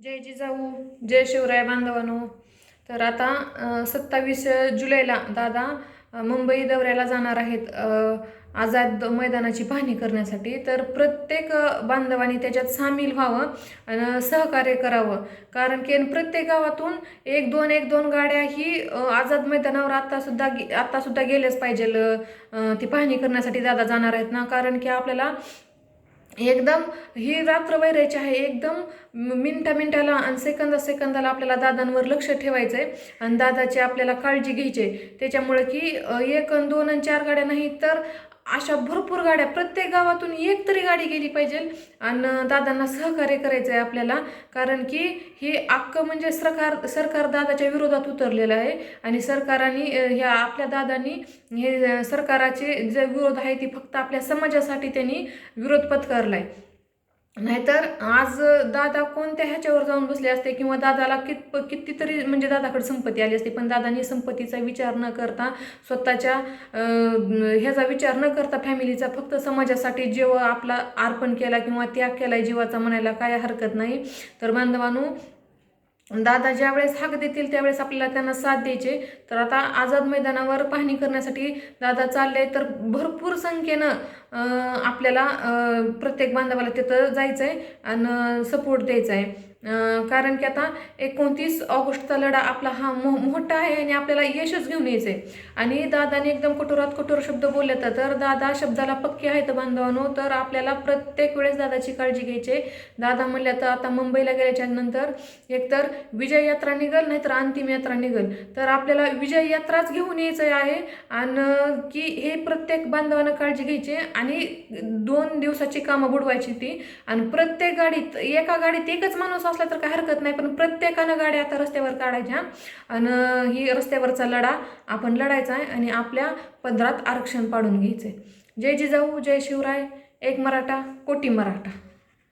जय जिजाऊ जय शिवराय बांधवानो. तर आता सत्तावीस जुलैला दादा मुंबई दौऱ्याला जाणार आहेत आझाद मैदानाची पाहणी करण्यासाठी. तर प्रत्येक बांधवांनी त्याच्यात सामील व्हावं आणि सहकार्य करावं. कारण की प्रत्येक गावातून एक दोन एक दोन गाड्या ही आझाद मैदानावर आत्तासुद्धा आत्तासुद्धा गेल्याच पाहिजे ती पाहणी करण्यासाठी दादा जाणार आहेत ना? कारण की आपल्याला एकदम ही रात्र वैरायची आहे. एकदम मिनटा मिनटाला आणि सेकंदा सेकंदाला आपल्याला दादांवर लक्ष ठेवायचं आहे आणि दादाची आपल्याला काळजी घ्यायची आहे त्याच्यामुळे की एक दोन आणि चार गाड्या नाही तर अशा भरपूर गाड्या प्रत्येक गावातून एक तरी गाडी गेली पाहिजे आणि दादांना सहकार्य करायचं आहे आपल्याला. कारण की ही अख्खं म्हणजे सरकार सरकार दादाच्या विरोधात उतरलेलं आहे आणि सरकाराने ह्या आपल्या दादांनी हे सरकाराचे जे विरोध आहे ती फक्त आपल्या समाजासाठी त्यांनी विरोध पत्करलाय. नाहीतर आज दादा कोणत्या ह्याच्यावर जाऊन बसले असते? किंवा दादाला कित कितीतरी म्हणजे दादाकडे संपत्ती आली असते पण दादानी संपत्तीचा विचार न करता स्वतःच्या ह्याचा विचार न करता फॅमिलीचा फक्त समाजासाठी जेव्हा आपला अर्पण केला किंवा त्याग केला जीवाचा म्हणायला काय हरकत नाही. तर बांधवांनो दादा ज्या वेळेस हाक देतील त्यावेळेस आपल्याला त्यांना साथ द्यायचे तर आता आझाद मैदानावर पाहणी करण्यासाठी दादा चालले तर भरपूर संख्येनं आपल्याला प्रत्येक बांधवाला तिथं जायचं आहे आणि सपोर्ट द्यायचा आहे कारण की आता एकोणतीस ऑगस्टचा लढा आपला हा मो मोठा आहे आणि आपल्याला यशच घेऊन यायचं आहे आणि दादाने एकदम कठोरात कठोर शब्द बोलले तर तर दादा शब्दाला पक्के आहेत बांधवानो तर आपल्याला प्रत्येक वेळेस दादाची काळजी घ्यायची. आहे दादा म्हणल्या तर आता मुंबईला गेल्याच्यानंतर एकतर विजय यात्रा निघल नाहीतर अंतिम यात्रा निघल. तर आपल्याला विजय यात्राच घेऊन यायचं आहे. आणि की हे प्रत्येक बांधवानं काळजी घ्यायची आणि दोन दिवसाची कामं बुडवायची ती. आणि प्रत्येक गाडीत एका गाडीत एकच माणूस असला तर काय हरकत नाही पण प्रत्येकानं गाड्या आता रस्त्यावर काढायच्या आणि ही रस्त्यावरचा लढा आपण लढायचा आहे आणि आपल्या पदरात आरक्षण पाडून घ्यायचं आहे जय जिजाऊ जय शिवराय एक मराठा कोटी मराठा.